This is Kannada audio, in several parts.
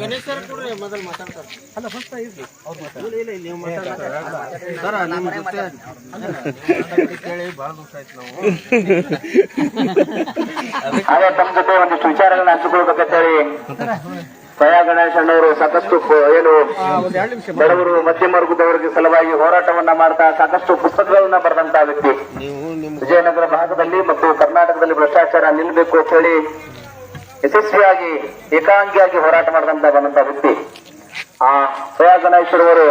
ಗಣೇಶ್ ಸರ್ ಕೊಡ್ರಿ ಮೊದಲು ಮಾತಾಡ್ತಾರೆ. ಅಲ್ಲ ಫಸ್ಟ್ ಇರ್ಲಿ. ಅವ್ರು ಮಾತಾಡ್ತಾರೆ. ಇಲ್ಲ ಇಲ್ಲ ನೀವು ಸರ್ ನಿಮ್ಮ ಜೊತೆ ಕೇಳಿ ಭಾಳ ದಿವಸ ಆಯ್ತು ನಾವು. ತಮ್ಮ ಜೊತೆ ಒಂದಿಷ್ಟು ವಿಚಾರಗಳನ್ನ ಹಂಚಿಕೊಳ್ಬೇಕಂತೇಳಿ ಅಣ್ಣವರು ಸಾಕಷ್ಟು ಏನು ಬಡವರು ಮಧ್ಯಮ ವರ್ಗದವರಿಗೆ ಸಲುವಾಗಿ ಹೋರಾಟವನ್ನ ಮಾಡ್ತಾ ಸಾಕಷ್ಟು ಪುಸ್ತಕಗಳನ್ನ ಬರೆದಂತ ವ್ಯಕ್ತಿ. ವಿಜಯನಗರ ಭಾಗದಲ್ಲಿ ಮತ್ತು ಕರ್ನಾಟಕದಲ್ಲಿ ಭ್ರಷ್ಟಾಚಾರ ನಿಲ್ಲಬೇಕು ಅಂತ ಹೇಳಿ ಯಶಸ್ವಿಯಾಗಿ ಏಕಾಂಗಿಯಾಗಿ ಹೋರಾಟ ಮಾಡಿದಂತ ಬಂದಂತ ವ್ಯಕ್ತಿ. ಆ ಗಣೇಶ್ವರವರು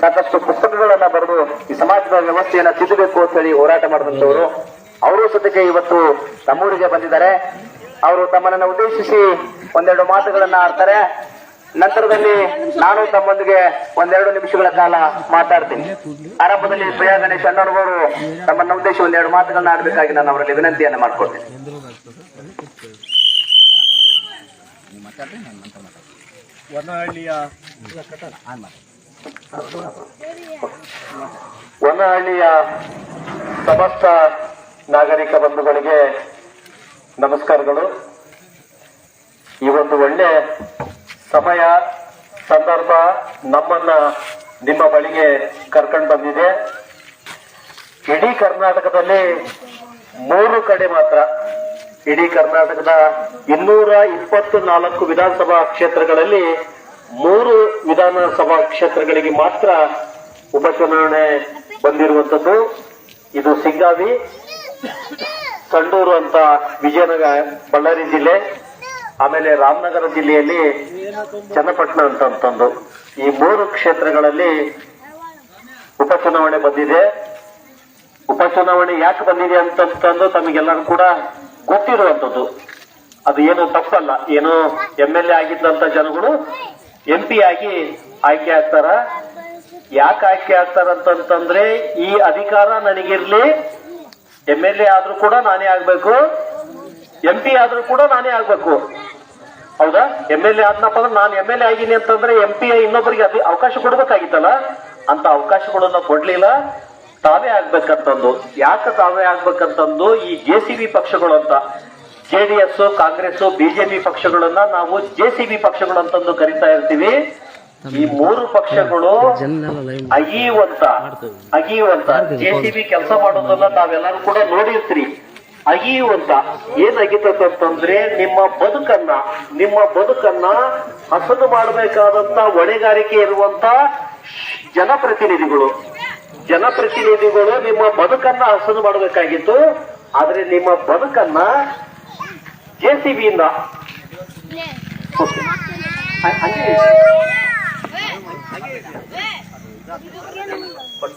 ಸಾಕಷ್ಟು ಪುಸ್ತಕಗಳನ್ನ ಬರೆದು ಈ ಸಮಾಜದ ವ್ಯವಸ್ಥೆಯನ್ನ ತಿದ್ದಬೇಕು ಅಂತ ಹೇಳಿ ಹೋರಾಟ ಮಾಡಿದಂತವರು. ಅವರು ಸದ್ಯಕ್ಕೆ ಇವತ್ತು ನಮ್ಮೂರಿಗೆ ಬಂದಿದ್ದಾರೆ. ಅವರು ತಮ್ಮನ್ನ ಉದ್ದೇಶಿಸಿ ಒಂದೆರಡು ಮಾತುಗಳನ್ನ ಆಡ್ತಾರೆ. ನಂತರದಲ್ಲಿ ನಾನು ತಮ್ಮೊಂದಿಗೆ ಒಂದೆರಡು ನಿಮಿಷಗಳ ಕಾಲ ಮಾತಾಡ್ತೀನಿ. ಆರಂಭದಲ್ಲಿ ಪ್ರಿಯಾ ಗಣೇಶ್ ಅಣ್ಣನವರು ತಮ್ಮನ್ನ ಉದ್ದೇಶಿಸಿ ಒಂದೆರಡು ಮಾತುಗಳನ್ನ ಆಡಬೇಕಾಗಿ ನಾನು ಅವರಲ್ಲಿ ವಿನಂತಿಯನ್ನ ಮಾಡ್ಕೊಳ್ತೀನಿ. ಹೊನಹಳ್ಳಿಯ ವನಹಳ್ಳಿಯ ಸಮಸ್ತ ನಾಗರಿಕ ಬಂಧುಗಳಿಗೆ ನಮಸ್ಕಾರಗಳು. ಈ ಒಂದು ಒಳ್ಳೆ ಸಮಯ, ಸಂದರ್ಭ ನಮ್ಮನ್ನ ನಿಮ್ಮ ಬಳಿಗೆ ಕರ್ಕೊಂಡು ಬಂದಿದೆ. ಇಡೀ ಕರ್ನಾಟಕದಲ್ಲಿ ಮೂರು ಕಡೆ ಮಾತ್ರ, ಇಡೀ ಕರ್ನಾಟಕದ ಇನ್ನೂರ ಇಪ್ಪತ್ತು ನಾಲ್ಕು ವಿಧಾನಸಭಾ ಕ್ಷೇತ್ರಗಳಲ್ಲಿ ಮೂರು ವಿಧಾನಸಭಾ ಕ್ಷೇತ್ರಗಳಿಗೆ ಮಾತ್ರ ಉಪಚುನಾವಣೆ ಬಂದಿರುವಂತದ್ದು ಇದು ಸಿಗ್ಗಾವಿ. ಸಂಡೂರು ಅಂತ ವಿಜಯನಗರ, ಬಳ್ಳಾರಿ ಜಿಲ್ಲೆ, ಆಮೇಲೆ ರಾಮನಗರ ಜಿಲ್ಲೆಯಲ್ಲಿ ಚನ್ನಪಟ್ಟಣ ಅಂತಂತಂದು ಈ ಮೂರು ಕ್ಷೇತ್ರಗಳಲ್ಲಿ ಉಪಚುನಾವಣೆ ಬಂದಿದೆ. ಉಪಚುನಾವಣೆ ಯಾಕೆ ಬಂದಿದೆ ಅಂತಂತಂದು ತಮಗೆಲ್ಲರೂ ಕೂಡ ಗೊತ್ತಿರುವಂತದ್ದು ಅದು ಏನು ತಪ್ಪಲ್ಲ. ಏನು ಎಂ ಎಲ್ ಎ ಆಗಿದ್ದಂತ ಜನಗಳು ಎಂ ಪಿ ಆಗಿ ಆಯ್ಕೆ ಆಗ್ತಾರ? ಯಾಕೆ ಆಯ್ಕೆ ಆಗ್ತಾರಂತಂತಂದ್ರೆ ಈ ಅಧಿಕಾರ ನನಗಿರ್ಲಿ ಎಂ ಎಲ್ ಎ ಆದ್ರೂ ಕೂಡ ನಾನೇ ಆಗ್ಬೇಕು. ಎಂ ಪಿ ಆದ್ರೂ ಕೂಡ ನಾನೇ ಆಗ್ಬೇಕು. ಹೌದಾ? ಎಂ ಎಲ್ ಎ ಆದ್ನಪ್ಪ ಅಂದ್ರೆ ನಾನು ಎಂ ಎಲ್ ಎ ಆಗಿನಿ ಅಂತಂದ್ರೆ ಎಂ ಪಿ ಇನ್ನೊಬ್ಬರಿಗೆ ಅದೇ ಅವಕಾಶ ಕೊಡ್ಬೇಕಾಗಿತ್ತಲ್ಲ? ಅಂತ ಅವಕಾಶಗಳನ್ನ ಕೊಡ್ಲಿಲ್ಲ. ತಾವೇ ಆಗ್ಬೇಕಂತಂದು. ಯಾಕೆ ತಾವೇ ಆಗ್ಬೇಕಂತಂದು ಈ ಜೆ ಸಿ ಬಿ ಪಕ್ಷಗಳು ಅಂತ. J D S Congress BJP ಪಕ್ಷಗಳನ್ನ ನಾವು ಜೆ ಸಿ ಬಿ ಪಕ್ಷಗಳು ಅಂತಂದು ಕರಿತಾ ಇರ್ತೀವಿ. ಈ ಮೂರು ಪಕ್ಷಗಳು ಅಗಿಯುವಂತ ಅಗಿಯುವಂತ ಜೆಸಿಬಿ ಸಿ ಬಿ ಕೆಲಸ ಮಾಡೋದನ್ನ ನಾವೆಲ್ಲರೂ ಕೂಡ ನೋಡಿರ್ತೀರಿ. ಅಗಿಯುವಂತ ಏನ್ ಅಗಿತಂತಂದ್ರೆ ನಿಮ್ಮ ಬದುಕನ್ನ ನಿಮ್ಮ ಬದುಕನ್ನ ಹಸನು ಮಾಡಬೇಕಾದಂತ ಹೊಣೆಗಾರಿಕೆ ಇರುವಂತ ಜನಪ್ರತಿನಿಧಿಗಳು. ಜನಪ್ರತಿನಿಧಿಗಳು ನಿಮ್ಮ ಬದುಕನ್ನ ಹಸನು ಮಾಡಬೇಕಾಗಿತ್ತು. ಆದ್ರೆ ನಿಮ್ಮ ಬದುಕನ್ನ ಜೆಸಿಬಿಯಿಂದ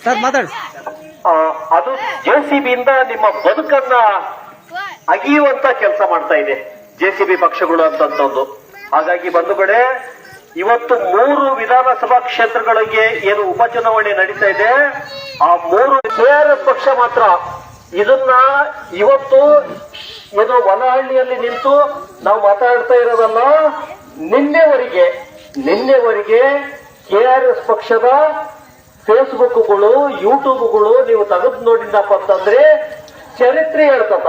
ಸರ್, ಮಾತಾಡಿ. ಅದು ಜೆ ಸಿ ಬಿಯಿಂದ ನಿಮ್ಮ ಬದುಕನ್ನ ಅಗಿಯುವಂತ ಕೆಲಸ ಮಾಡ್ತಾ ಇದೆ, ಜೆ ಸಿ ಬಿ ಪಕ್ಷಗಳು ಅಂತಂತಂದು ಹಾಗಾಗಿ ಬಂಧುಗಳೇ, ಇವತ್ತು ಮೂರು ವಿಧಾನಸಭಾ ಕ್ಷೇತ್ರಗಳಿಗೆ ಏನು ಉಪಚುನಾವಣೆ ನಡೀತಾ ಇದೆ, ಆ ಮೂರು ಕೆಆರ್ಎಸ್ ಪಕ್ಷ ಮಾತ್ರ ಇದನ್ನ ಇವತ್ತು ಇದು ವನಹಳ್ಳಿಯಲ್ಲಿ ನಿಂತು ನಾವು ಮಾತಾಡ್ತಾ ಇರೋದನ್ನ ನಿನ್ನೆವರೆಗೆ ನಿನ್ನೆವರೆಗೆ ಕೆಆರ್ಎಸ್ ಪಕ್ಷದ ಫೇಸ್ಬುಕ್ಗಳು, ಯೂಟ್ಯೂಬ್ಗಳು ನೀವು ತೆಗೆದು ನೋಡಿದ್ದಪ್ಪ ಅಂತಂದ್ರೆ ಚರಿತ್ರೆ ಹೇಳ್ತತ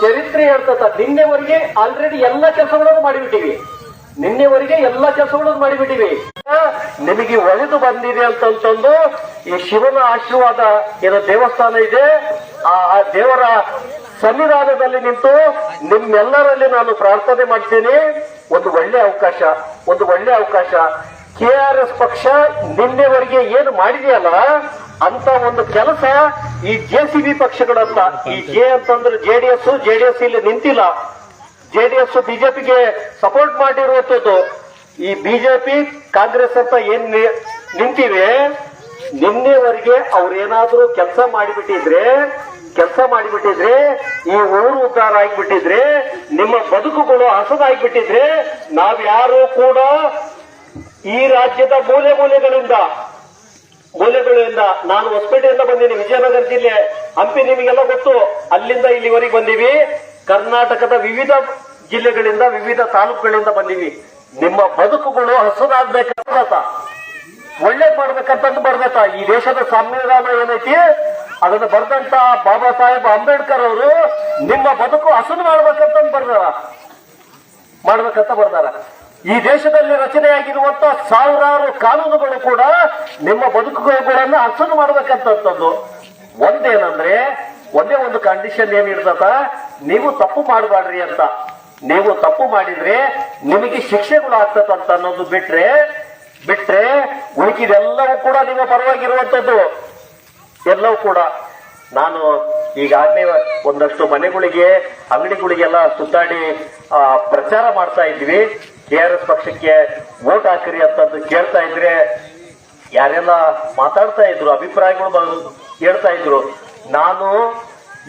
ಚರಿತ್ರೆ ಹೇಳ್ತತ ನಿನ್ನೆವರೆಗೆ ಆಲ್ರೆಡಿ ಎಲ್ಲ ಕೆಲಸಗಳನ್ನು ಮಾಡಿಬಿಟ್ಟಿವಿ. ನಿನ್ನೆವರೆಗೆ ಎಲ್ಲ ಕೆಲಸಗಳನ್ನು ಮಾಡಿಬಿಟ್ಟಿವಿ. ನಿಮಗೆ ಒಳೆದು ಬಂದಿದೆ ಅಂತಂತಂದು ಈ ಶಿವನ ಆಶೀರ್ವಾದ ಏನೋ ದೇವಸ್ಥಾನ ಇದೆ. ಆ ದೇವರ ಸನ್ನಿಧಾನದಲ್ಲಿ ನಿಂತು ನಿಮ್ಮೆಲ್ಲರಲ್ಲಿ ನಾನು ಪ್ರಾರ್ಥನೆ ಮಾಡ್ತೀನಿ. ಒಂದು ಒಳ್ಳೆ ಅವಕಾಶ, ಒಂದು ಒಳ್ಳೆ ಅವಕಾಶ. ಕೆ ಆರ್ ಎಸ್ ಪಕ್ಷ ನಿನ್ನೆವರೆಗೆ ಏನು ಮಾಡಿದೆಯಲ್ಲ ಅಂತ ಒಂದು ಕೆಲಸ ಈ ಜೆ ಸಿ ಬಿ ಪಕ್ಷಗಳಂತ ಈ ಜೆ ಅಂತಂದ್ರೆ J D S, J D S ಇಲ್ಲಿ ನಿಂತಿಲ್ಲ. ಜೆ ಡಿ ಎಸ್ ಬಿಜೆಪಿಗೆ ಸಪೋರ್ಟ್ ಮಾಡಿರುವಂತದ್ದು ಈ ಬಿಜೆಪಿ ಕಾಂಗ್ರೆಸ್ ಅಂತ ಏನ್ ನಿಂತಿವೆ, ನಿನ್ನೆವರೆಗೆ ಅವ್ರೇನಾದ್ರೂ ಕೆಲಸ ಮಾಡಿಬಿಟ್ಟಿದ್ರೆ ಕೆಲಸ ಮಾಡಿಬಿಟ್ಟಿದ್ರೆ, ಈ ಊರು ಉದ್ಧಾರ ಆಗಿಬಿಟ್ಟಿದ್ರೆ, ನಿಮ್ಮ ಬದುಕುಗಳು ಹಸದಾಗಿಬಿಟ್ಟಿದ್ರೆ ನಾವ್ಯಾರು ಕೂಡ ಈ ರಾಜ್ಯದ ಮೂಲೆ ಮೂಲೆಗಳಿಂದ ಮೂಲೆಗಳಿಂದ ನಾನು ಹೊಸಪೇಟೆಯಿಂದ ಬಂದೀನಿ, ವಿಜಯನಗರ ಜಿಲ್ಲೆ. ಹಂಪಿ ನಿಮಗೆಲ್ಲ ಗೊತ್ತು, ಅಲ್ಲಿಂದ ಇಲ್ಲಿವರೆಗೆ ಬಂದೀವಿ. ಕರ್ನಾಟಕದ ವಿವಿಧ ಜಿಲ್ಲೆಗಳಿಂದ, ವಿವಿಧ ತಾಲೂಕುಗಳಿಂದ ಬಂದೀವಿ. ನಿಮ್ಮ ಬದುಕುಗಳು ಹಸನಾಗ್ಬೇಕಂತ ಒಳ್ಳೆ ಮಾಡ್ಬೇಕಂತಂದು ಬರ್ಬೇಕ ಈ ದೇಶದ ಸಂವಿಧಾನ ಏನೈತಿ? ಅದನ್ನು ಬರ್ದಂತ ಬಾಬಾ ಸಾಹೇಬ್ ಅಂಬೇಡ್ಕರ್ ಅವರು ನಿಮ್ಮ ಬದುಕು ಹಸನು ಮಾಡ್ಬೇಕಂತಂದು ಬರ್ದಾರ. ಮಾಡ್ಬೇಕಂತ ಬರ್ದಾರ. ಈ ದೇಶದಲ್ಲಿ ರಚನೆಯಾಗಿರುವಂತ ಸಾವಿರಾರು ಕಾನೂನುಗಳು ಕೂಡ ನಿಮ್ಮ ಬದುಕುಗಳನ್ನ ಹಸನು ಮಾಡಬೇಕಂತದ್ದು ಒಂದೇನಂದ್ರೆ, ಒಂದೇ ಒಂದು ಕಂಡೀಷನ್ ಏನಿರ್ತದ ನೀವು ತಪ್ಪು ಮಾಡಬಾಡ್ರಿ ಅಂತ. ನೀವು ತಪ್ಪು ಮಾಡಿದ್ರೆ ನಿಮಗೆ ಶಿಕ್ಷೆಗಳು ಆಗ್ತದಂತ ಅನ್ನೋದು ಬಿಟ್ರೆ ಬಿಟ್ರೆ ಉಳಿಕಿದೆಲ್ಲವೂ ಕೂಡ ನಿಮ್ಮ ಪರವಾಗಿರುವಂತದ್ದು ಎಲ್ಲವೂ ಕೂಡ. ನಾನು ಈಗಾಗಲೇ ಒಂದಷ್ಟು ಮನೆಗಳಿಗೆ, ಅಂಗಡಿಗಳಿಗೆಲ್ಲ ಸುತ್ತಾಡಿ ಪ್ರಚಾರ ಮಾಡ್ತಾ ಇದ್ವಿ. ಕೆ ಆರ್ ಎಸ್ ಪಕ್ಷಕ್ಕೆ ವೋಟ್ ಹಾಕಿರಿ ಅಂತಂದು ಕೇಳ್ತಾ ಇದ್ರೆ ಯಾರೆಲ್ಲ ಮಾತಾಡ್ತಾ ಇದ್ರು ಅಭಿಪ್ರಾಯಗಳು ಹೇಳ್ತಾ ಇದ್ರು ನಾನು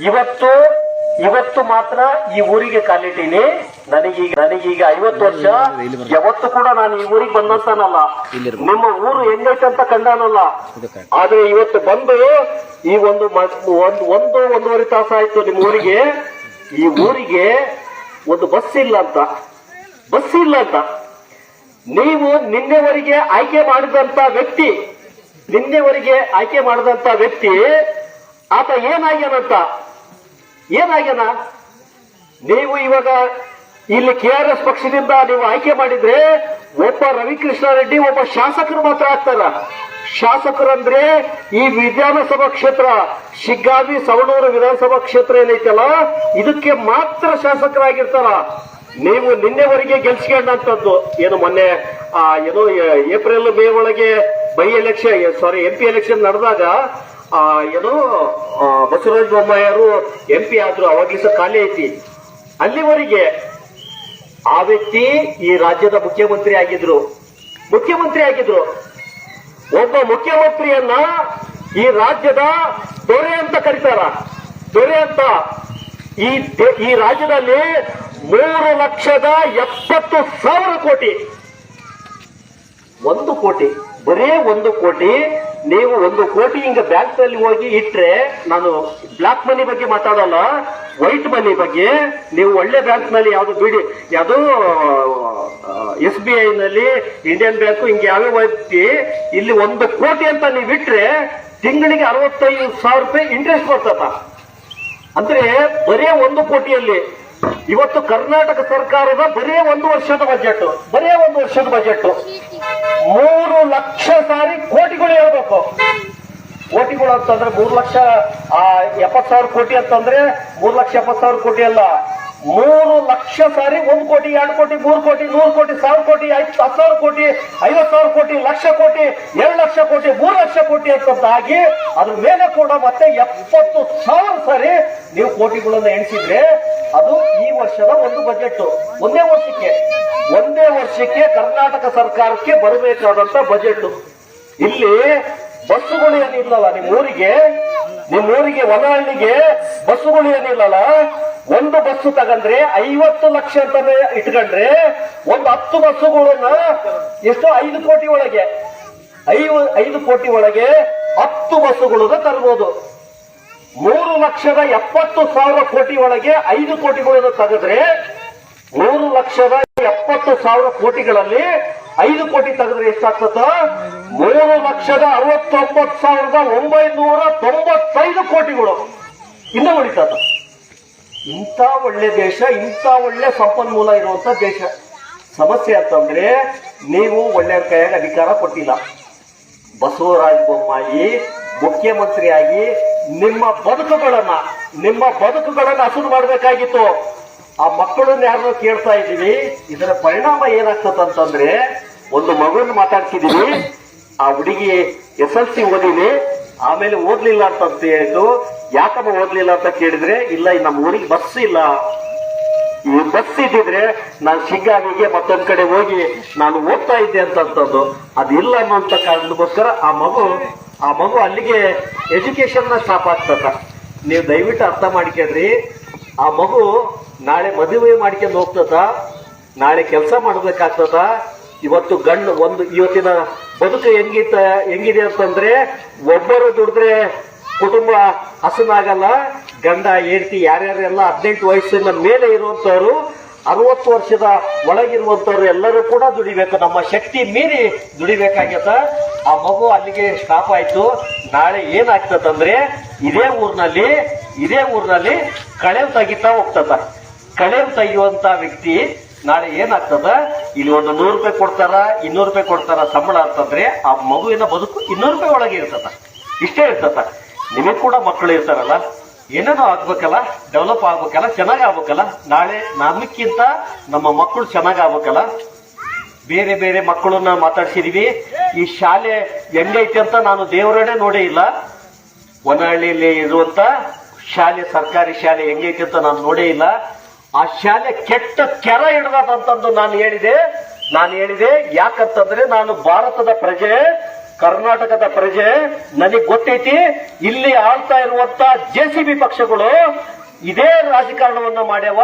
ಇವತ್ತು ಇವತ್ತು ಮಾತ್ರ ಈ ಊರಿಗೆ ಕಾಲಿಟ್ಟೀನಿ ನನಗೀಗ ನನಗೀಗ ಐವತ್ತು ವರ್ಷ. ಯಾವತ್ತು ಕೂಡ ನಾನು ಈ ಊರಿಗೆ ಬಂದಂತಾನಲ್ಲ. ನಿಮ್ಮ ಊರು ಹೆಂಗೈತೆ ಅಂತ ಕಂಡಾನಲ್ಲ. ಆದ್ರೆ ಇವತ್ತು ಬಂದು ಈ ಒಂದು ಒಂದು ಒಂದು ಒಂದೂವರೆ ತಾಸ ಆಯ್ತು ನಿಮ್ಮ ಊರಿಗೆ. ಈ ಊರಿಗೆ ಒಂದು ಬಸ್ ಇಲ್ಲ ಅಂತ. ಬಸ್ ಇಲ್ಲ ಅಂತ. ನೀವು ನಿನ್ನೆವರೆಗೆ ಆಯ್ಕೆ ಮಾಡಿದಂತ ವ್ಯಕ್ತಿ, ನಿನ್ನೆವರೆಗೆ ಆಯ್ಕೆ ಮಾಡಿದಂತ ವ್ಯಕ್ತಿ, ಆತ ಏನಾಗ್ಯನಂತ? ಏನಾಗ್ಯನ? ನೀವು ಇವಾಗ ಇಲ್ಲಿ ಕೆ ಆರ್ ಎಸ್ ಪಕ್ಷದಿಂದ ನೀವು ಆಯ್ಕೆ ಮಾಡಿದ್ರೆ ಒಬ್ಬ ರವಿಕೃಷ್ಣ ರೆಡ್ಡಿ ಒಬ್ಬ ಶಾಸಕರು ಮಾತ್ರ ಆಗ್ತಾರ. ಶಾಸಕರಂದ್ರೆ ಈ ವಿಧಾನಸಭಾ ಕ್ಷೇತ್ರ, ಶಿಗ್ಗಾವಿ, ಸವಣೂರು ವಿಧಾನಸಭಾ ಕ್ಷೇತ್ರ ಏನೈತಲ್ಲ, ಇದಕ್ಕೆ ಮಾತ್ರ ಶಾಸಕರಾಗಿರ್ತಾರ. ನೀವು ನಿನ್ನೆವರೆಗೆ ಗೆಲ್ಸ್ಕೊಂಡಂತದ್ದು ಏನು ಮೊನ್ನೆ ಆ, ಏನೋ ಏಪ್ರಿಲ್ ಮೇ ಒಳಗೆ by election sorry M P election ನಡೆದಾಗ ಆ, ಏನೋ ಬಸವರಾಜ ಬೊಮ್ಮಾಯರು ಎಂ ಪಿ ಆದ್ರು ಅವಾಗ್ಲಿ ಸಹ ಖಾಲಿ ಐತಿ. ಅಲ್ಲಿವರೆಗೆ ಆ ವ್ಯಕ್ತಿ ಈ ರಾಜ್ಯದ ಮುಖ್ಯಮಂತ್ರಿ ಆಗಿದ್ರು. ಮುಖ್ಯಮಂತ್ರಿ ಆಗಿದ್ರು. ಒಬ್ಬ ಮುಖ್ಯಮಂತ್ರಿಯನ್ನ ಈ ರಾಜ್ಯದ ದೊರೆ ಅಂತ ಕರೀತಾರ. ದೊರೆ ಅಂತ. ಈ ರಾಜ್ಯದಲ್ಲಿ ಮೂರು ಲಕ್ಷದ ಎಪ್ಪತ್ತು ಸಾವಿರ ಕೋಟಿ. ಒಂದು ಕೋಟಿ, ಬರೇ ಒಂದು ಕೋಟಿ. ನೀವು ಒಂದು ಕೋಟಿ ಹಿಂಗ ಬ್ಯಾಂಕ್ನಲ್ಲಿ ಹೋಗಿ ಇಟ್ರೆ ನಾನು ಬ್ಲಾಕ್ ಮನಿ ಬಗ್ಗೆ ಮಾತಾಡಲ್ಲ, ವೈಟ್ ಮನಿ ಬಗ್ಗೆ. ನೀವು ಒಳ್ಳೆ ಬ್ಯಾಂಕ್ನಲ್ಲಿ ಯಾವ್ದು ಬಿಡಿ, ಯಾವುದು ಎಸ್ ಬಿ ಐ ನಲ್ಲಿ ಇಂಡಿಯನ್ ಬ್ಯಾಂಕ್ ಹಿಂಗೆ ಯಾವ್ಯಾವ ವ್ಯಕ್ತಿ ಇಲ್ಲಿ ಒಂದು ಕೋಟಿ ಅಂತ ನೀವು ಇಟ್ರೆ ತಿಂಗಳಿಗೆ ಅರವತ್ತೈದು ಸಾವಿರ ರೂಪಾಯಿ ಇಂಟ್ರೆಸ್ಟ್ ಬರ್ತದ. ಅಂದ್ರೆ ಬರೇ ಒಂದು ಕೋಟಿಯಲ್ಲಿ ಇವತ್ತು ಕರ್ನಾಟಕ ಸರ್ಕಾರದ ಬರೀ ಒಂದು ವರ್ಷದ ಬಜೆಟ್ ಬರೀ ಒಂದು ವರ್ಷದ ಬಜೆಟ್ ಮೂರು ಲಕ್ಷ ಸಾರಿ ಕೋಟಿಗಳು ಹೇಳ್ಬೇಕು. ಕೋಟಿಗಳು ಅಂತಂದ್ರೆ ಮೂರು ಲಕ್ಷ ಎಪ್ಪತ್ ಸಾವಿರ ಕೋಟಿ ಅಂತಂದ್ರೆ ಮೂರು ಲಕ್ಷ ಎಪ್ಪತ್ ಸಾವಿರ ಕೋಟಿ ಅಲ್ಲ. ಮೂರು ಲಕ್ಷ ಸಾರಿ ಒಂದ್ ಕೋಟಿ, ಎರಡು ಕೋಟಿ, ಮೂರು ಕೋಟಿ, ನೂರು ಕೋಟಿ, ಸಾವಿರ ಕೋಟಿ, ಐದು, ಹತ್ತು ಸಾವಿರ ಕೋಟಿ, ಐವತ್ತು ಸಾವಿರ ಕೋಟಿ, ಲಕ್ಷ ಕೋಟಿ, ಎರಡು ಲಕ್ಷ ಕೋಟಿ, ಮೂರು ಲಕ್ಷ ಕೋಟಿ ಅಂತದ್ದಾಗಿ ಅದ್ರ ಮೇಲೆ ಕೂಡ ಮತ್ತೆ ಎಪ್ಪತ್ತು ಸಾವಿರ ಸಾರಿ ನೀವು ಕೋಟಿಗಳನ್ನ ಎಣಿಸಿದ್ರೆ ಅದು ಈ ವರ್ಷದ ಒಂದು ಬಜೆಟ್ ಒಂದೇ ವರ್ಷಕ್ಕೆ ಒಂದೇ ವರ್ಷಕ್ಕೆ ಕರ್ನಾಟಕ ಸರ್ಕಾರಕ್ಕೆ ಬರಬೇಕಾದಂತ ಬಜೆಟ್ ಇಲ್ಲಿ ಬಸ್ಸುಗಳು ಏನಿಲ್ಲಲ್ಲ ನಿಮ್ಮ ಊರಿಗೆ ನಿಮ್ಮ ಊರಿಗೆ ಹೊಲಹಳ್ಳಿಗೆ ಬಸ್ಸುಗಳು ಏನಿಲ್ಲಲ್ಲ, ಒಂದು ಬಸ್ಸು ತಗಂಡ್ರೆ ಐವತ್ತು ಲಕ್ಷ ಅಂತಾನೆ ಇಟ್ಕೊಂಡ್ರೆ ಒಂದು ಹತ್ತು ಬಸ್ಸುಗಳನ್ನ ಎಷ್ಟು ಐದು ಕೋಟಿ ಒಳಗೆ ಐದು ಐದು ಕೋಟಿ ಒಳಗೆ ಹತ್ತು ಬಸ್ಸುಗಳನ್ನ ತರ್ಬೋದು. ಮೂರು ಲಕ್ಷದ ಎಪ್ಪತ್ತು ಸಾವಿರ ಕೋಟಿ ಒಳಗೆ ಐದು ಕೋಟಿಗಳನ್ನು ತೆಗೆದ್ರೆ ಮೂರು ಲಕ್ಷದ ಎಪ್ಪತ್ತು ಸಾವಿರ ಕೋಟಿಗಳಲ್ಲಿ ಐದು ಕೋಟಿ ತೆಗೆದ್ರೆ ಎಷ್ಟಾಗ್ತದ? ಮೂರು ಲಕ್ಷದ ಅರವತ್ತೊಂಬತ್ತು ಸಾವಿರದ ಒಂಬೈನೂರ ತೊಂಬತ್ತೈದು ಕೋಟಿಗಳು. ಇನ್ನು ಉಳಿತದ? ಇಂಥ ಒಳ್ಳೆ ದೇಶ, ಇಂಥ ಒಳ್ಳೆ ಸಂಪನ್ಮೂಲ ಇರುವಂತ ದೇಶ. ಸಮಸ್ಯೆ ಅಂತಂದ್ರೆ ನೀವು ಒಳ್ಳೆಯ ಕೈಯಾಗ ಅಧಿಕಾರ ಕೊಟ್ಟಿಲ್ಲ. ಬಸವರಾಜ ಬೊಮ್ಮಾಯಿ ಮುಖ್ಯಮಂತ್ರಿಯಾಗಿ ನಿಮ್ಮ ಬದುಕುಗಳನ್ನ ನಿಮ್ಮ ಬದುಕುಗಳನ್ನ ಹಸುರು ಮಾಡಬೇಕಾಗಿತ್ತು. ಆ ಮಕ್ಕಳನ್ನ ಯಾರನ್ನೋ ಕೇಳ್ತಾ ಇದ್ದೀವಿ. ಇದರ ಪರಿಣಾಮ ಏನಾಗ್ತದೆ ಅಂತಂದ್ರೆ, ಒಂದು ಮಗುವನ್ನು ಮಾತಾಡ್ತಿದ್ದೀವಿ. ಆ ಹುಡುಗಿ ಎಸ್ ಎಲ್ ಸಿ ಓದಿನಿ ಆಮೇಲೆ ಓದ್ಲಿಲ್ಲ ಅಂತ ಹೇಳಿದ್ರು ಯಾಕಮ್ಮ ಓದ್ಲಿಲ್ಲ ಅಂತ ಕೇಳಿದ್ರೆ, ಇಲ್ಲ ನಮ್ಮ ಊರಿಗೆ ಬಸ್ ಇಲ್ಲ. ಈ ಬಸ್ ಇದ್ದಿದ್ರೆ ನಾನು ಶಿಗ್ಗಾವಿಗೆ ಮತ್ತೊಂದ್ ಕಡೆ ಹೋಗಿ ನಾನು ಓದ್ತಾ ಇದ್ದೆ ಅಂತಂತದ್ದು. ಅದಿಲ್ಲ ಅನ್ನೋಂತ ಕಾರಣಕ್ಕೋಸ್ಕರ ಆ ಮಗು ಆ ಮಗು ಅಲ್ಲಿಗೆ ಎಜುಕೇಶನ್ನ ಸ್ಟಾಪ್ ಆಗ್ತದ. ನೀವು ದಯವಿಟ್ಟು ಅರ್ಥ ಮಾಡ್ಕೊಳ್ರಿ. ಆ ಮಗು ನಾಳೆ ಮದುವೆ ಮಾಡ್ಕೊಂಡು ಹೋಗ್ತದ. ನಾಳೆ ಕೆಲಸ ಮಾಡ್ಬೇಕಾಗ್ತದ. ಇವತ್ತು ಗಂಡು ಒಂದು ಇವತ್ತಿನ ಬದುಕು ಹೆಂಗಿತ್ತ ಹೆಂಗಿದೆ ಅಂತಂದ್ರೆ ಒಬ್ಬರು ದುಡಿದ್ರೆ ಕುಟುಂಬ ಹಸನಾಗಲ್ಲ. ಗಂಡ, ಹೆಂಡತಿ, ಯಾರ್ಯಾರೆಲ್ಲ ಹದಿನೆಂಟು ವಯಸ್ಸಿನ ಮೇಲೆ ಇರುವಂತವ್ರು ಅರವತ್ತು ವರ್ಷದ ಒಳಗಿರುವಂತವ್ರು ಎಲ್ಲರೂ ಕೂಡ ದುಡಿಬೇಕು. ನಮ್ಮ ಶಕ್ತಿ ಮೀರಿ ದುಡಿಬೇಕಾಗ್ಯತ ಆ ಮಗು ಅಲ್ಲಿಗೆ ಸ್ಟಾಪ್ ಆಯ್ತು. ನಾಳೆ ಏನಾಗ್ತದಂದ್ರೆ ಇದೇ ಊರಿನಲ್ಲಿ ಇದೇ ಊರಿನಲ್ಲಿ ಕಳೆ ತೆಗಿತಾ ಹೋಗ್ತದ. ಕಳೆ ತೆಗೆಯುವಂತ ವ್ಯಕ್ತಿ ನಾಳೆ ಏನಾಗ್ತದ? ಇಲ್ಲಿ ಒಂದು ನೂರು ರೂಪಾಯಿ ಕೊಡ್ತಾರ, ಇನ್ನೂರು ರೂಪಾಯಿ ಕೊಡ್ತಾರ ಸಂಬಳ ಅಂತಂದ್ರೆ ಆ ಮಗುವಿನ ಬದುಕು ಇನ್ನೂರು ರೂಪಾಯಿ ಒಳಗೆ ಇರ್ತದ. ಇಷ್ಟೇ ಇರ್ತದ. ನಿಮಗೆ ಕೂಡ ಮಕ್ಕಳು ಇರ್ತಾರಲ್ಲ? ಏನೇನೋ ಆಗ್ಬೇಕಲ್ಲ ಡೆವಲಪ್ ಆಗ್ಬೇಕಲ್ಲ, ಚೆನ್ನಾಗ್ ಆಗ್ಬೇಕಲ್ಲ, ನಾಳೆ ನಮಕ್ಕಿಂತ ನಮ್ಮ ಮಕ್ಕಳು ಚೆನ್ನಾಗ್ ಆಗ್ಬೇಕಲ್ಲ. ಬೇರೆ ಬೇರೆ ಮಕ್ಕಳನ್ನ ಮಾತಾಡ್ಸಿದೀವಿ. ಈ ಶಾಲೆ ಹೆಂಗೈತೆ ಅಂತ ನಾನು ದೇವರನ್ನೇ ನೋಡೇ ಇಲ್ಲ. ಹೊನಹಳ್ಳಿಯಲ್ಲಿ ಇರುವಂತ ಶಾಲೆ, ಸರ್ಕಾರಿ ಶಾಲೆ ಹೆಂಗೈತೆ ಅಂತ ನಾನು ನೋಡೇ ಇಲ್ಲ. ಆ ಶಾಲೆ ಕೆಟ್ಟ ಕೆರ ಹಿಡ್ದಂತಂದು ನಾನು ಹೇಳಿದೆ. ನಾನು ಹೇಳಿದೆ ಯಾಕಂತಂದ್ರೆ ನಾನು ಭಾರತದ ಪ್ರಜೆ. ಕರ್ನಾಟಕದ ಪ್ರಜೆ, ನನಗೆ ಗೊತ್ತೈತಿ, ಇಲ್ಲಿ ಆಳ್ತಾ ಇರುವಂತ ಜೆ ಸಿ ಬಿ ಪಕ್ಷಗಳು ಇದೇ ರಾಜಕಾರಣವನ್ನು ಮಾಡ್ಯಾವ,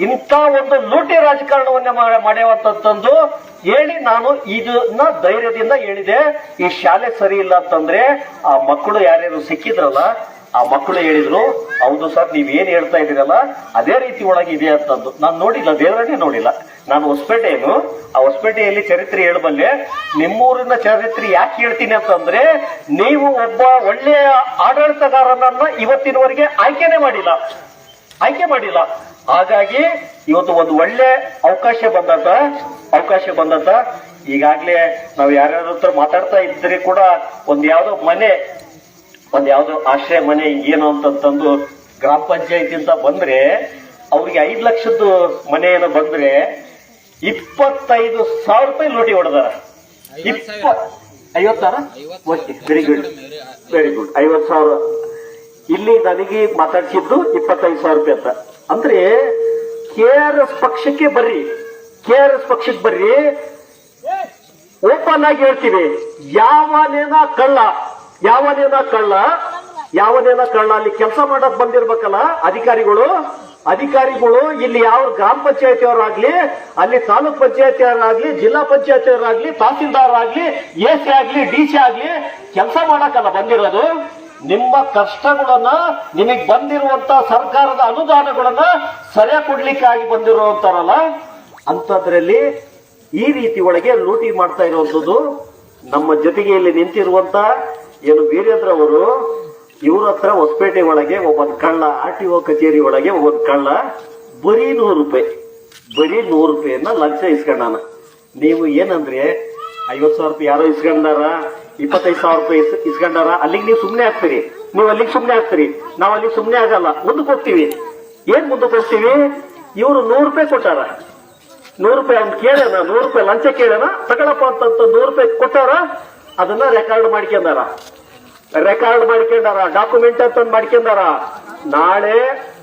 ಇಂಥ ಒಂದು ಲೂಟಿ ರಾಜಕಾರಣವನ್ನ ಮಾ- ಮಾಡ್ಯಾವ ಅಂತಂದು ಹೇಳಿ ನಾನು ಇದನ್ನ ಧೈರ್ಯದಿಂದ ಹೇಳಿದೆ. ಈ ಶಾಲೆ ಸರಿ ಇಲ್ಲ ಅಂತಂದ್ರೆ ಆ ಮಕ್ಕಳು ಯಾರ್ಯಾರು ಸಿಕ್ಕಿದ್ರಲ್ಲ, ಆ ಮಕ್ಕಳು ಹೇಳಿದ್ರು, ಹೌದು ಸರ್ ನೀವ್ ಏನ್ ಹೇಳ್ತಾ ಇದ್ದೀರಲ್ಲ, ಅದೇ ರೀತಿ ಒಳಗೆ ಇದೆ ಅಂತಂದು. ನಾನು ನೋಡಿಲ್ಲ, ದೇವರನ್ನೇ ನೋಡಿಲ್ಲ. ನಾನು ಹೊಸಪೇಟೆಯನ್ನು ಆ ಹೊಸಪೇಟೆಯಲ್ಲಿ ಚರಿತ್ರೆ ಹೇಳಬಲ್ಲೆ ನಿಮ್ಮೂರಿನ ಚರಿತ್ರೆ ಯಾಕೆ ಹೇಳ್ತೀನಿ ಅಂತಂದ್ರೆ, ನೀವು ಒಬ್ಬ ಒಳ್ಳೆಯ ಆಡಳಿತಗಾರನನ್ನ ಇವತ್ತಿನವರೆಗೆ ಆಯ್ಕೆನೆ ಮಾಡಿಲ್ಲ. ಆಯ್ಕೆ ಮಾಡಿಲ್ಲ. ಹಾಗಾಗಿ ಇವತ್ತು ಒಂದು ಒಳ್ಳೆ ಅವಕಾಶ ಬಂದಂತ ಅವಕಾಶ ಬಂದಂತ, ಈಗಾಗ್ಲೇ ನಾವು ಯಾರ್ಯಾರ ಹತ್ರ ಮಾತಾಡ್ತಾ ಇದ್ರೆ ಕೂಡ ಒಂದ್ ಯಾವ್ದೋ ಮನೆ, ಒಂದ್ ಯಾವ್ದೋ ಆಶ್ರಯ ಮನೆ ಏನು ಅಂತಂತಂದು ಗ್ರಾಮ ಪಂಚಾಯತಿ ಅಂತ ಬಂದ್ರೆ, ಅವ್ರಿಗೆ ಐದ್ ಲಕ್ಷದ್ದು ಮನೆ ಏನೋ ಬಂದ್ರೆ ಇಪ್ಪತ್ತೈದು ಸಾವಿರ ರೂಪಾಯಿ ಲೋಟಿ ಹೊಡೆದಾರ. ಇಪ್ಪ ಐವತ್ತಾರ? Okay very good very good ಐವತ್ ಸಾವಿರ. ಇಲ್ಲಿ ನನಗೆ ಮಾತಾಡ್ಸಿದ್ದು ಇಪ್ಪತ್ತೈದು ಸಾವಿರ ರೂಪಾಯಿ ಅಂತ. ಅಂದ್ರೆ ಕೆ ಆರ್ ಎಸ್ ಪಕ್ಷಕ್ಕೆ ಬರ್ರಿ. ಕೆ ಆರ್ ಎಸ್ ಪಕ್ಷಕ್ಕೆ ಬರ್ರಿ. ಓಪನ್ ಆಗಿ ಹೇಳ್ತೀವಿ. ಯಾವನೇನ ಕಳ್ಳ ಯಾವನೇನ ಕಳ್ಳ ಯಾವನೇನ ಕಳ್ಳ ಅಲ್ಲಿ ಕೆಲಸ ಮಾಡೋದ್ ಬಂದಿರ್ಬೇಕಲ್ಲ ಅಧಿಕಾರಿಗಳು? ಅಧಿಕಾರಿಗಳು ಇಲ್ಲಿ ಯಾವ ಗ್ರಾಮ ಪಂಚಾಯತಿ ಅವರಾಗ್ಲಿ ಅಲ್ಲಿ ತಾಲೂಕ್ ಪಂಚಾಯತಿ ಅವರಾಗ್ಲಿ ಜಿಲ್ಲಾ ಪಂಚಾಯತಿ ಅವರಾಗ್ಲಿ ತಹಸೀಲ್ದಾರ್ ಆಗ್ಲಿ ಎ ಸಿ ಆಗ್ಲಿ ಡಿ ಸಿ ಆಗ್ಲಿ ಕೆಲಸ ಮಾಡಕ್ಕಲ್ಲ ಬಂದಿರೋದು. ನಿಮ್ಮ ಕಷ್ಟಗಳನ್ನ ನಿಮಗೆ ಬಂದಿರುವಂತ ಸರ್ಕಾರದ ಅನುದಾನಗಳನ್ನ ಸರಿಯಾಗಿ ಕೊಡ್ಲಿಕ್ಕಾಗಿ ಬಂದಿರುವಂತಾರಲ್ಲ ಅಂತದ್ರಲ್ಲಿ ಈ ರೀತಿ ಒಳಗೆ ಲೂಟಿ ಮಾಡ್ತಾ ಇರುವಂತದ್ದು ನಮ್ಮ ಜೊತೆಗೆ ಇಲ್ಲಿ ನಿಂತಿರುವಂತ ಏನು ವೀರೇಂದ್ರ ಅವರು ಇವ್ರ ಹತ್ರ ಹೊಸಪೇಟೆ ಒಳಗೆ ಒಬ್ಬನ್ ಕಳ್ಳ ಆರ್ ಟಿ ಒ ಕಚೇರಿ ಒಳಗೆ ಒಬ್ಬನ್ ಕಳ್ಳ ಬರೀ ನೂರು ರೂಪಾಯಿ. ಬರೀ ನೂರು ರೂಪಾಯಿಯನ್ನ ಲಂಚ ಇಸ್ಕೊಂಡಾನ. ನೀವು ಏನಂದ್ರೆ ಐವತ್ ಸಾವಿರ ರೂಪಾಯಿ ಯಾರೋ ಇಸ್ಕೊಂಡಾರ, ಇಪ್ಪತ್ತೈದು ಸಾವಿರ ರೂಪಾಯಿ ಇಸ್- ಇಸ್ಕೊಂಡಾರ, ಅಲ್ಲಿಗೆ ನೀವು ಸುಮ್ನೆ ಆಗ್ತೀರಿ. ನೀವು ಅಲ್ಲಿಗೆ ಸುಮ್ನೆ ಆಗ್ತೀರಿ. ನಾವು ಅಲ್ಲಿ ಸುಮ್ನೆ ಆಗಲ್ಲ. ಮುಂದಕ್ಕೆ ಹೋಗ್ತೀವಿ. ಏನ್ ಮುಂದಕ್ಕೆ ಹೋಗ್ತೀವಿ? ಇವರು ನೂರು ರೂಪಾಯಿ ಕೊಟ್ಟಾರ. ನೂರು ರೂಪಾಯಿ ಅಂತ ಕೇಳ್ಯಾನ, ನೂರು ರೂಪಾಯಿ ಲಂಚ ಕೇಳೋಣ ತಗೊಳಪ್ಪ ಅಂತ ನೂರು ರೂಪಾಯಿ ಕೊಟ್ಟಾರ, ಅದನ್ನ ರೆಕಾರ್ಡ್ ಮಾಡ್ಕೊಂಡಾರ. ರೆಕಾರ್ಡ್ ಮಾಡ್ಕೊಂಡಾರ ಡಾಕ್ಯುಮೆಂಟ್ ಅಂತ ಮಾಡ್ಕೊಂಡಾರ, ನಾಳೆ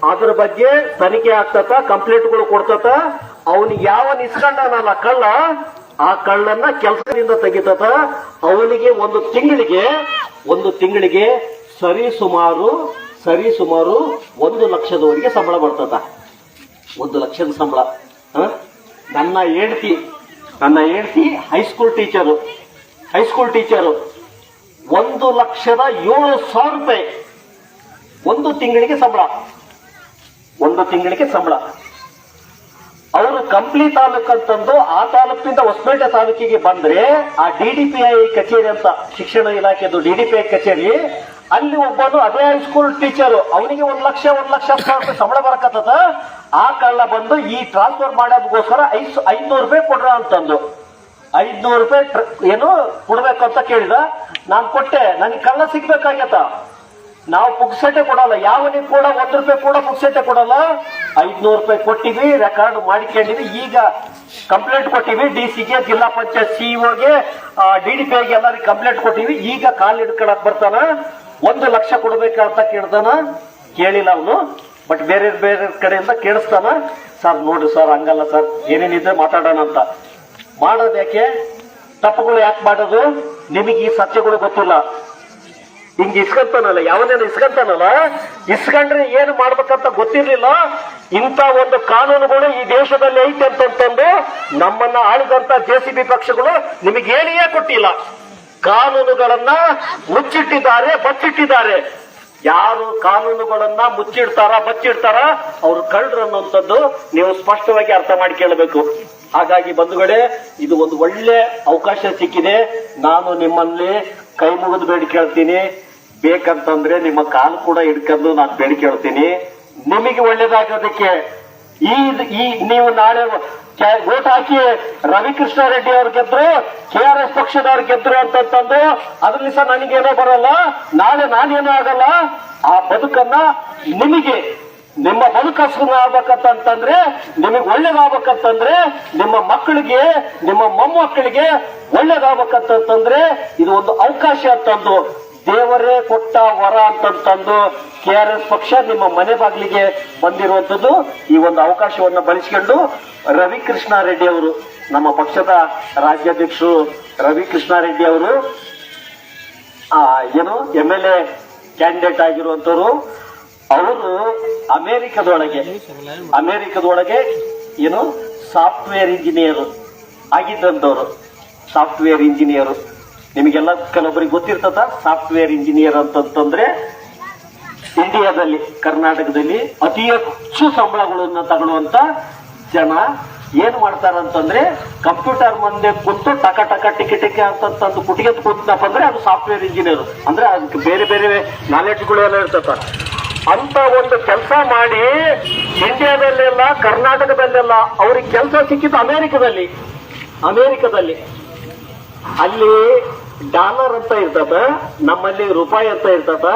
ಅದ್ರ ಬಗ್ಗೆ ತನಿಖೆ ಆಗ್ತತ, ಕಂಪ್ಲೇಂಟ್ಗಳು ಕೊಡ್ತತ ಅವನಿಗೆ ಯಾವ ಇಸ್ಕೊಂಡಾನಲ್ಲ ಕಳ್ಳ, ಆ ಕಳ್ಳನ್ನ ಕೆಲಸದಿಂದ ತೆಗಿತತ, ಅವನಿಗೆ ಒಂದು ತಿಂಗಳಿಗೆ ಒಂದು ತಿಂಗಳಿಗೆ ಸರಿ ಸುಮಾರು ಸರಿ ಸುಮಾರು ಒಂದು ಲಕ್ಷದವರೆಗೆ ಸಂಬಳ ಬರ್ತದ ಒಂದು ಲಕ್ಷದ ಸಂಬಳ? ನನ್ನ ಹೆಂಡತಿ ನನ್ನ ಹೆಂಡತಿ ಹೈಸ್ಕೂಲ್ ಟೀಚರು ಹೈಸ್ಕೂಲ್ ಟೀಚರು ಒಂದು ಲಕ್ಷದ ಏಳು ಸಾವಿರ ರೂಪಾಯಿ. ಒಂದು ತಿಂಗಳಿಗೆ ಸಂಬಳ. ಒಂದು ತಿಂಗಳಿಗೆ ಸಂಬಳ. ಅವರು ಕಂಪ್ಲಿ ತಾಲೂಕ್ ಅಂತಂದು ಆ ತಾಲೂಕಿನಿಂದ ಹೊಸಪೇಟೆ ತಾಲೂಕಿಗೆ ಬಂದ್ರೆ ಆ ಡಿ ಡಿ ಪಿ ಐ ಕಚೇರಿ ಅಂತ, ಶಿಕ್ಷಣ ಇಲಾಖೆದು ಡಿ ಡಿ ಪಿ ಐ ಕಚೇರಿ, ಅಲ್ಲಿ ಒಬ್ಬನು ಅದೇ ಹೈಸ್ಕೂಲ್ ಟೀಚರ್ ಅವನಿಗೆ ಒಂದ್ ಲಕ್ಷ ಒಂದ್ ಲಕ್ಷ ರೂಪಾಯಿ ಸಂಬಳ ಬರಕತ್ತದ. ಆ ಕಳ್ಳ ಬಂದು ಈ ಟ್ರಾನ್ಸ್ಫರ್ ಮಾಡೋದಕ್ಕೋಸ್ಕರ ಐದು ಐನೂರು ರೂಪಾಯಿ ಕೊಡ್ರ ಅಂತಂದು. ಐದ್ನೂರು ರೂಪಾಯಿ ಏನು ಕೊಡ್ಬೇಕು ಅಂತ ಕೇಳಿದ. ನಾನು ಕೊಟ್ಟೆ. ನನಗೆ ಕಳ್ಳ ಸಿಗ್ಬೇಕಾಗ್ಯತ ನಾವು ಪುಕ್ಸಟ್ಟೆ ಕೊಡಲ್ಲ. ನೀವು ಕೂಡ ಒಂದ್ ರೂಪಾಯಿ ಕೂಡ ಪುಕ್ಸಟ್ಟೆ ಕೊಡಲ್ಲ. ಐದ್ನೂರು ರೂಪಾಯಿ ಕೊಟ್ಟಿವಿ ರೆಕಾರ್ಡ್ ಮಾಡಿಕೊಂಡಿವಿ. ಈಗ ಕಂಪ್ಲೇಂಟ್ ಕೊಟ್ಟಿವಿ. ಡಿ ಜಿಲ್ಲಾ ಪಂಚಾಯತ್ ಸಿಇಒಗೆ ಡಿ ಡಿ ಪಿಗೆ ಎಲ್ಲರಿಗೆ ಕಂಪ್ಲೇಂಟ್ ಕೊಟ್ಟಿವಿ. ಈಗ ಕಾಲ್ ಹಿಡ್ಕೊಳಕ್ ಬರ್ತಾನ. ಒಂದು ಲಕ್ಷ ಕೊಡ್ಬೇಕಂತ ಕೇಳ್ತಾನ ಕೇಳಿಲ್ಲ ಅವನು. ಬಟ್ ಬೇರೆ ಬೇರೆ ಕಡೆಯಿಂದ ಕೇಳಿಸ್ತಾನ. ಸರ್, ನೋಡ್ರಿ ಸರ್, ಹಂಗಲ್ಲ ಸರ್. ಏನೇನಿದ್ರೆ ಮಾತಾಡೋಣ ಅಂತ. ಮಾಡೋದು ಯಾಕೆ? ತಪ್ಪುಗಳು ಯಾಕೆ ಮಾಡೋದು? ನಿಮಗೆ ಈ ಸತ್ಯಗಳು ಗೊತ್ತಿಲ್ಲ. ಹಿಂಗ್ ಇಸ್ಕೊಂತಾನಲ್ಲ, ಯಾವನೇನು ಇಸ್ಕಂತಾನಲ್ಲ? ಇಸ್ಕೊಂಡ್ರೆ ಏನು ಮಾಡ್ಬೇಕಂತ ಗೊತ್ತಿರ್ಲಿಲ್ಲ. ಇಂಥ ಒಂದು ಕಾನೂನುಗಳು ಈ ದೇಶದಲ್ಲಿ ಐತೆ ಅಂತಂತಂದು ನಮ್ಮನ್ನ ಆಳಿದಂತ ಜೆ ಸಿ ಬಿ ಪಕ್ಷಗಳು ಕೊಟ್ಟಿಲ್ಲ. ಕಾನೂನುಗಳನ್ನ ಮುಚ್ಚಿಟ್ಟಿದ್ದಾರೆ, ಬಚ್ಚಿಟ್ಟಿದ್ದಾರೆ. ಯಾರು ಕಾನೂನುಗಳನ್ನ ಮುಚ್ಚಿಡ್ತಾರ, ಬಚ್ಚಿಡ್ತಾರ, ಅವ್ರು ಕಳ್ಳರು ಅನ್ನುವಂಥದ್ದು ನೀವು ಸ್ಪಷ್ಟವಾಗಿ ಅರ್ಥ ಮಾಡ್ಕೊಳ್ಬೇಕು ಹಾಗಾಗಿ ಬಂಧುಗಳೇ, ಇದು ಒಂದು ಒಳ್ಳೆ ಅವಕಾಶ ಸಿಕ್ಕಿದೆ. ನಾನು ನಿಮ್ಮಲ್ಲಿ ಕೈ ಮುಗಿದು ಬೇಡಿ ಕೇಳ್ತೀನಿ. ಬೇಕಂತಂದ್ರೆ ನಿಮ್ಮ ಕಾಲು ಕೂಡ ಹಿಡ್ಕೊಂಡು ನಾನು ಬೇಡಿ ಕೇಳ್ತೀನಿ. ನಿಮಗೆ ಒಳ್ಳೇದಾಗೋದಕ್ಕೆ ಈ ಈ ನೀವು ನಾಳೆ ಓಟ್ ಹಾಕಿ ರವಿಕೃಷ್ಣ ರೆಡ್ಡಿ ಅವ್ರು ಗೆದ್ರು, ಕೆ ಆರ್ ಎಸ್ ಪಕ್ಷದವ್ರು ಗೆದ್ರು ಅಂತಂದು ಅದ್ರಲ್ಲಿ ಸಹ ನನಗೇನೋ ಬರಲ್ಲ. ನಾಳೆ ನಾನೇನೋ ಆಗಲ್ಲ. ಆ ಬದುಕನ್ನ ನಿಮಗೆ ನಿಮ್ಮ ಬದುಕು ಹಸುನ ಆಗ್ಬೇಕಂತಂದ್ರೆ ನಿಮಗೆ ಒಳ್ಳೇದಾಗ್ಬೇಕಂತಂದ್ರೆ, ನಿಮ್ಮ ಮಕ್ಕಳಿಗೆ, ನಿಮ್ಮ ಮೊಮ್ಮಕ್ಕಳಿಗೆ ಒಳ್ಳೇದಾಗ್ಬೇಕಂತಂದ್ರೆ ಇದು ಒಂದು ಅವಕಾಶ ಅಂತಂದು ದೇವರೇ ಕೊಟ್ಟ ವರ ಅಂತಂತಂದು ಕೆ ಆರ್ ಎಸ್ ಪಕ್ಷ ನಿಮ್ಮ ಮನೆ ಬಾಗಿಲಿಗೆ ಬಂದಿರುವಂತದ್ದು ಈ ಒಂದು ಅವಕಾಶವನ್ನು ಬಳಸಿಕೊಂಡು ರವಿಕೃಷ್ಣ ರೆಡ್ಡಿ ಅವರು, ನಮ್ಮ ಪಕ್ಷದ ರಾಜ್ಯಾಧ್ಯಕ್ಷರು ರವಿಕೃಷ್ಣ ರೆಡ್ಡಿ ಅವರು ಏನು ಎಂ ಎಲ್ ಎ ಕ್ಯಾಂಡಿಡೇಟ್ ಆಗಿರುವಂತವರು ಅವರು ಅಮೆರಿಕದೊಳಗೆ ಅಮೆರಿಕದೊಳಗೆ ಏನು ಸಾಫ್ಟ್ವೇರ್ ಇಂಜಿನಿಯರ್ ಆಗಿದ್ದಂಥವ್ರು. Software engineer. ನಿಮಗೆಲ್ಲ ಕೆಲವೊಬ್ಬರಿಗೆ ಗೊತ್ತಿರ್ತದ? ಸಾಫ್ಟ್ವೇರ್ ಇಂಜಿನಿಯರ್ ಅಂತಂತಂದ್ರೆ ಇಂಡಿಯಾದಲ್ಲಿ, ಕರ್ನಾಟಕದಲ್ಲಿ ಅತಿ ಹೆಚ್ಚು ಸಂಬಳಗಳನ್ನು ತಗೊಳ್ಳುವಂತ ಜನ ಏನ್ ಮಾಡ್ತಾರಂತಂದ್ರೆ ಕಂಪ್ಯೂಟರ್ ಮುಂದೆ ಕೂತು ಟಕ ಟಕ ಟಿಕೆ ಟಿಕೆ ಅಂತಂದು ಕುಟಿಗೆ ಕೂತಪ್ಪ ಅಂದ್ರೆ ಅದು ಸಾಫ್ಟ್ವೇರ್ ಇಂಜಿನಿಯರ್. ಅಂದ್ರೆ ಅದಕ್ಕೆ ಬೇರೆ ಬೇರೆ ನಾಲೆಡ್ಜ್ಗಳು ಎಲ್ಲ ಇರ್ತದ. ಅಂತ ಒಂದು ಕೆಲಸ ಮಾಡಿ ಇಂಡಿಯಾದಲ್ಲೆಲ್ಲ, ಕರ್ನಾಟಕದಲ್ಲೆಲ್ಲ ಅವ್ರಿಗೆ ಕೆಲಸ ಸಿಕ್ಕಿದ್ದು ಅಮೇರಿಕದಲ್ಲಿ. ಅಮೇರಿಕದಲ್ಲಿ. ಅಲ್ಲಿ ಡಾಲರ್ ಅಂತ ಇರ್ತದ, ನಮ್ಮಲ್ಲಿ ರೂಪಾಯಿ ಅಂತ ಇರ್ತದ.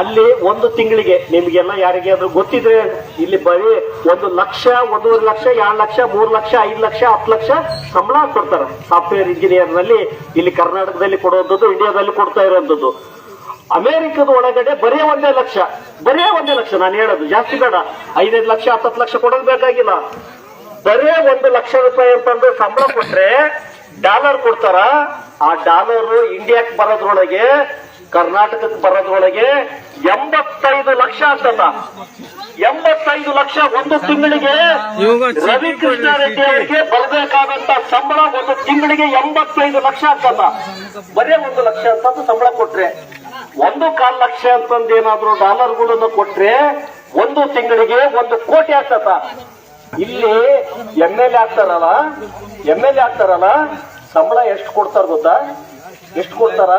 ಅಲ್ಲಿ ಒಂದು ತಿಂಗಳಿಗೆ, ನಿಮ್ಗೆಲ್ಲ ಅದು ಗೊತ್ತಿದ್ರೆ ಇಲ್ಲಿ ಬರೀ ಒಂದು ಲಕ್ಷ, ಒಂದೂವರೆ ಲಕ್ಷ, ಎರಡು ಲಕ್ಷ, ಮೂರು ಲಕ್ಷ, ಐದು ಲಕ್ಷ, ಹತ್ತು ಲಕ್ಷ ಸಂಬಳ ಕೊಡ್ತಾರೆ. ಸಾಫ್ಟ್ವೇರ್ ಇಂಜಿನಿಯರ್ನಲ್ಲಿ ಇಲ್ಲಿ ಕರ್ನಾಟಕದಲ್ಲಿ ಕೊಡುವಂಥದ್ದು, ಇಂಡಿಯಾದಲ್ಲಿ ಕೊಡ್ತಾ ಇರುವಂತದ್ದು ಅಮೆರಿಕದ ಒಳಗಡೆ ಬರೀ ಒಂದೇ ಲಕ್ಷ ಬರೀ ಒಂದೇ ಲಕ್ಷ ನಾನು ಹೇಳೋದು ಜಾಸ್ತಿ ಬೇಡ. ಐದೈದು ಲಕ್ಷ ಹತ್ತತ್ತು ಲಕ್ಷ ಕೊಡೋದು ಬೇಕಾಗಿಲ್ಲ. ಬರೇ ಒಂದು ಲಕ್ಷ ರೂಪಾಯಿ ಅಂತಂದ್ರೆ ಸಂಬಳ ಕೊಟ್ರೆ ಡಾಲರ್ ಕೊಡ್ತಾರ? ಆ ಡಾಲರ್ ಇಂಡಿಯಾಕ್ ಬರೋದ್ರೊಳಗೆ ಕರ್ನಾಟಕಕ್ಕೆ ಬರೋದ್ರೊಳಗೆ ಎಂಬತ್ತೈದು ಲಕ್ಷ ಆಗ್ತದ ಎಂಬತ್ತೈದು ಲಕ್ಷ ಒಂದು ತಿಂಗಳಿಗೆ ರವಿಕೃಷ್ಣ ರೆಡ್ಡಿ ಅವರಿಗೆ ಬರಬೇಕಾದಂತ ಸಂಬಳ ಒಂದು ತಿಂಗಳಿಗೆ ಎಂಬತ್ತೈದು ಲಕ್ಷ ಆಗ್ತದ ಬರೇ ಒಂದು ಲಕ್ಷ ಅಂತ ಸಂಬಳ ಕೊಟ್ರೆ. ಒಂದು ಕಾಲ್ ಲಕ್ಷ ಅಂತಂದು ಏನಾದ್ರು ಡಾಲರ್ಗಳನ್ನು ಕೊಟ್ರೆ ಒಂದು ತಿಂಗಳಿಗೆ ಒಂದು ಕೋಟಿ ಆಗ್ತದ. ಇಲ್ಲಿ ಎಂ ಎಲ್ ಎ ಆಗ್ತಾರಲ್ಲ ಎಂ ಎಲ್ ಎ ಆಗ್ತಾರಲ್ಲ ಸಂಬಳ ಎಷ್ಟು ಕೊಡ್ತಾರ ಗೊತ್ತಾ? ಎಷ್ಟು ಕೊಡ್ತಾರ?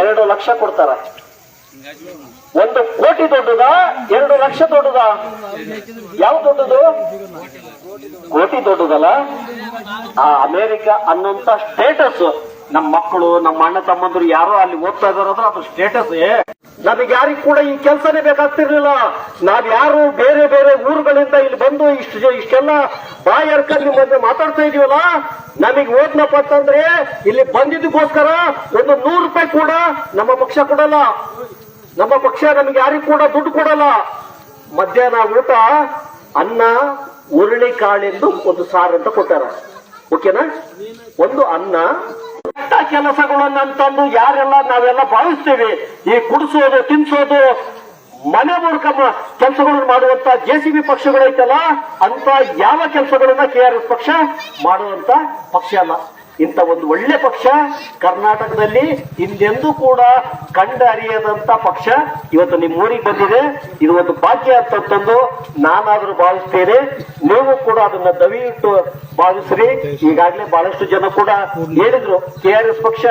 ಎರಡು ಲಕ್ಷ ಕೊಡ್ತಾರ. ಒಂದು ಕೋಟಿ ದೊಡ್ಡದ? ಎರಡು ಲಕ್ಷ ದೊಡ್ಡದ? ಯಾವ ದೊಡ್ಡದು? ಕೋಟಿ ದೊಡ್ಡದಲ್ಲ? ಆ ಅಮೆರಿಕ ಅನ್ನೋಂತ ಸ್ಟೇಟಸ್ ನಮ್ಮ ಮಕ್ಕಳು, ನಮ್ಮ ಅಣ್ಣ ತಮ್ಮಂದ್ರು ಯಾರೋ ಅಲ್ಲಿ ಓದ್ತಾ ಇದಾರಂದ್ರೆ ಅದು ಸ್ಟೇಟಸ್ ನಮಗೆ ಯಾರಿಗೂ ಕೂಡ ಈ ಕೆಲಸನೇ ಬೇಕಾಗ್ತಿರ್ಲಿಲ್ಲ. ನಾವ್ ಯಾರು ಬೇರೆ ಬೇರೆ ಊರುಗಳಿಂದ ಇಲ್ಲಿ ಬಂದು ಇಷ್ಟು ಇಷ್ಟೆಲ್ಲ ಬಾಯರ್ಕಲ್ಲಿ ನಿಮ್ಮ ಮಧ್ಯೆ ಮಾತಾಡ್ತಾ ಇದೀವಲ್ಲ? ನಮಗೆ ಓದ್ನಪ್ಪ ಅಂತಂದ್ರೆ ಇಲ್ಲಿ ಬಂದಿದ್ದಕ್ಕೋಸ್ಕರ ಒಂದು ನೂರು ರೂಪಾಯಿ ಕೂಡ ನಮ್ಮ ಪಕ್ಷ ಕೊಡಲ್ಲ. ನಮ್ಮ ಪಕ್ಷ ನಮಗೆ ಯಾರಿಗೂ ಕೂಡ ದುಡ್ಡು ಕೊಡಲ್ಲ. ಮಧ್ಯಾಹ್ನ ಊಟ, ಅನ್ನ, ಉರುಳಿ ಕಾಳೆಂದು ಒಂದು ಸಾರು ಅಂತ ಕೊಟ್ಟಾರ. ಓಕೆನಾ? ಒಂದು ಅನ್ನ ಕೆಟ್ಟ ಕೆಲಸಗಳನ್ನಂತಂದು ಯಾರೆಲ್ಲ ನಾವೆಲ್ಲ ಭಾವಿಸ್ತೇವೆ ಈ ಕುಡಿಸೋದು, ತಿನ್ಸೋದು, ಮನೆ ಮೂಲಕ ಕೆಲಸಗಳನ್ನು ಮಾಡುವಂತ ಜೆ ಸಿ ಬಿ ಪಕ್ಷಗಳೈತಲ್ಲ, ಅಂತ ಯಾವ ಕೆಲಸಗಳನ್ನ ಕೆ ಆರ್ ಎಸ್ ಪಕ್ಷ ಮಾಡುವಂತ ಪಕ್ಷ ಅಲ್ಲ. ಇಂಥ ಒಂದು ಒಳ್ಳೆ ಪಕ್ಷ ಕರ್ನಾಟಕದಲ್ಲಿ ಹಿಂದೆಂದೂ ಕೂಡ ಕಂಡ ಅರಿಯದಂತ ಪಕ್ಷ. ಇವತ್ತು ನಿಮ್ಮ ಊರಿಗೆ ಬಂದಿದೆ. ಇದು ಒಂದು ಭಾಗ್ಯ ಅಂತಂದು ನಾನಾದ್ರೂ ಭಾವಿಸ್ತೇನೆ. ನೀವು ಕೂಡ ಅದನ್ನ ದಯವಿಟ್ಟು ಭಾವಿಸ್ರಿ. ಈಗಾಗಲೇ ಬಹಳಷ್ಟು ಜನ ಕೂಡ ಹೇಳಿದ್ರು, ಕೆ ಆರ್ ಎಸ್ ಪಕ್ಷ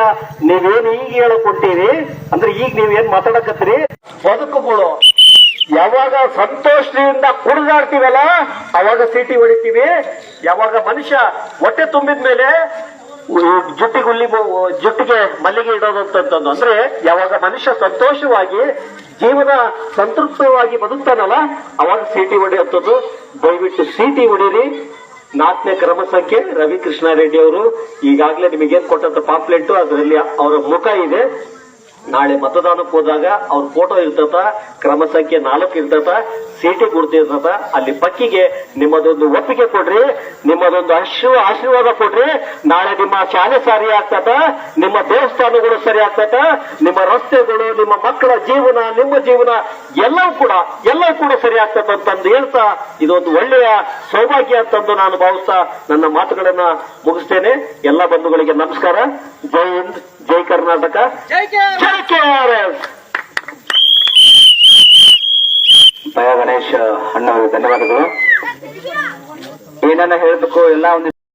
ನೀವೇನು ಈಗ ಹೇಳಿಕೊಟ್ಟೀರಿ? ಅಂದ್ರೆ ಈಗ ನೀವೇನ್ ಮಾತಾಡಕತ್ತೀರಿ? ಬದುಕುಗಳು. ಯಾವಾಗ ಸಂತೋಷದಿಂದ ಕುಡಿದಾಡ್ತೀವಲ್ಲ ಅವಾಗ ಸೀಟಿ ಹೊಡಿತೀವಿ. ಯಾವಾಗ ಮನುಷ್ಯ ಹೊಟ್ಟೆ ತುಂಬಿದ ಮೇಲೆ ಜುಟ್ಟಿಗೆ ಹುಲ್ಲಿ ಬೊ- ಜುಟ್ಟಿಗೆ ಮಲ್ಲಿಗೆ ಇಡೋದು ಅಂತಂದು ಅಂದ್ರೆ ಯಾವಾಗ ಮನುಷ್ಯ ಸಂತೋಷವಾಗಿ ಜೀವನ ಸಂತೃಪ್ತವಾಗಿ ಬದುಕ್ತಾನಲ್ಲ, ಅವಾಗ ಸೀಟಿ ಹೊಡೆಯುವಂಥದ್ದು. ದಯವಿಟ್ಟು ಸೀಟಿ ಹೊಡೀರಿ. ನಾಲ್ಕನೇ ಕ್ರಮ ಸಂಖ್ಯೆ ರವಿಕೃಷ್ಣ ರೆಡ್ಡಿ ಅವರು ಈಗಾಗಲೇ ನಿಮಗೇನ್ ಕೊಟ್ಟಂತ ಪಾಪ್ಲೆಟ್ ಅದರಲ್ಲಿ ಅವರ ಮುಖ ಇದೆ. ನಾಳೆ ಮತದಾನಕ್ಕೆ ಹೋದಾಗ ಅವ್ರ ಫೋಟೋ ಇರ್ತದ, ಕ್ರಮ ಸಂಖ್ಯೆ ನಾಲ್ಕು ಇರ್ತದ ಸೀಟಿ ಗುರ್ತಿರ್ತದ ಅಲ್ಲಿ ಪಕ್ಕಿಗೆ ನಿಮ್ಮದೊಂದು ಒಪ್ಪಿಗೆ ಕೊಡ್ರಿ, ನಿಮ್ಮದೊಂದು ಅಶ್ರು ಆಶೀರ್ವಾದ ಕೊಡ್ರಿ. ನಾಳೆ ನಿಮ್ಮ ಶಾಲೆ ಸರಿ ಆಗ್ತದ, ನಿಮ್ಮ ದೇವಸ್ಥಾನಗಳು ಸರಿ ಆಗ್ತದ, ನಿಮ್ಮ ರಸ್ತೆಗಳು, ನಿಮ್ಮ ಮಕ್ಕಳ ಜೀವನ, ನಿಮ್ಮ ಜೀವನ ಎಲ್ಲವೂ ಕೂಡ ಎಲ್ಲವೂ ಕೂಡ ಸರಿ ಆಗ್ತದ ಅಂತಂದು ಹೇಳ್ತಾ ಇದೊಂದು ಒಳ್ಳೆಯ ಸೌಭಾಗ್ಯ ಅಂತಂದು ನಾನು ಭಾವಿಸ್ತಾ ನನ್ನ ಮಾತುಗಳನ್ನ ಮುಗಿಸ್ತೇನೆ. ಎಲ್ಲ ಬಂಧುಗಳಿಗೆ ನಮಸ್ಕಾರ. ಜೈ ಹಿಂದ್. ಜೈ ಕರ್ನಾಟಕ. ಜೈ ಕೆ ಆರ್ ಎಸ್ ಭಯ ಗಣೇಶ್ ಅಣ್ಣವರಿಗೆ ಧನ್ಯವಾದಗಳು. ಏನನ್ನ ಹೇಳಬೇಕು? ಎಲ್ಲ ಒಂದು